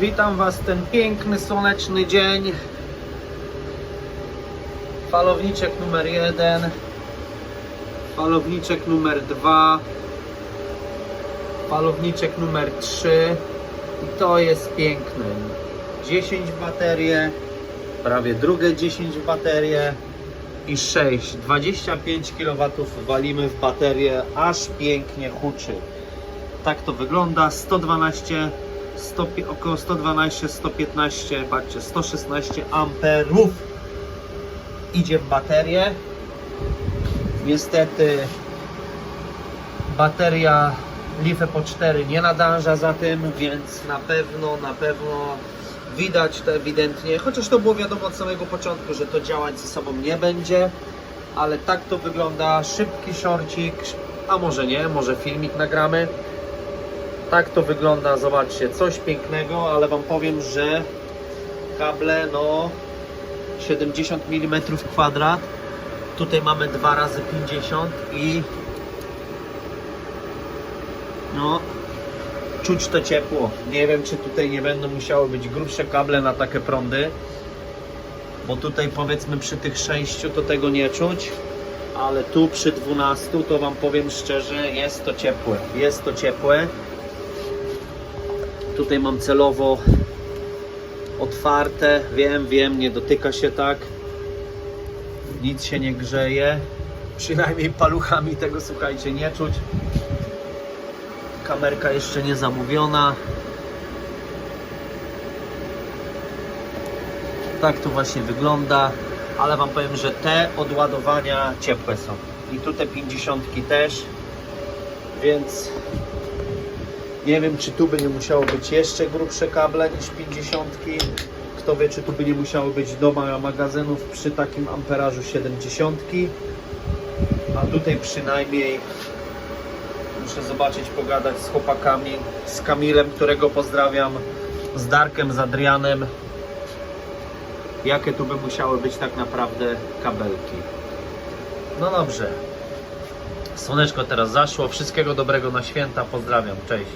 Witam Was ten piękny, słoneczny dzień. Falowniczek numer jeden, falowniczek numer dwa, falowniczek numer trzy. I to jest piękne. 10 w baterię, prawie drugie 10 w baterię i 6. 25 kW walimy w baterię, aż pięknie huczy. Tak to wygląda. 112, 100, około 112, 115, patrzcie, 116 amperów idzie w baterię. Niestety bateria Life po 4 nie nadąża za tym, więc na pewno, na pewno widać to ewidentnie, chociaż to było wiadomo od samego początku, że to działać ze sobą nie będzie, ale tak to wygląda, szybki shortcik, a może nie, może filmik nagramy. Tak to wygląda, zobaczcie, coś pięknego, ale Wam powiem, że kable no 70 mm kwadrat, tutaj mamy 2 razy 50 i no czuć to ciepło. Nie wiem, czy tutaj nie będą musiały być grubsze kable na takie prądy, bo tutaj powiedzmy przy tych 6 to tego nie czuć, ale tu przy 12 to Wam powiem szczerze, jest to ciepłe. Jest to ciepłe. Tutaj mam celowo otwarte. Wiem, wiem, nie dotyka się tak. Nic się nie grzeje. Przynajmniej paluchami tego słuchajcie nie czuć. Kamerka jeszcze nie zamówiona. Tak to właśnie wygląda, ale Wam powiem, że te odładowania ciepłe są. I tu te 50 też, więc nie wiem, czy tu by nie musiało być jeszcze grubsze kable niż 50. Kto wie, czy tu by nie musiało być do ma- magazynów przy takim amperażu 70. A tutaj przynajmniej muszę zobaczyć, pogadać z chłopakami, z Kamilem, którego pozdrawiam, z Darkiem, z Adrianem. Jakie tu by musiały być tak naprawdę kabelki. No dobrze. Słoneczko teraz zaszło. Wszystkiego dobrego na święta. Pozdrawiam. Cześć.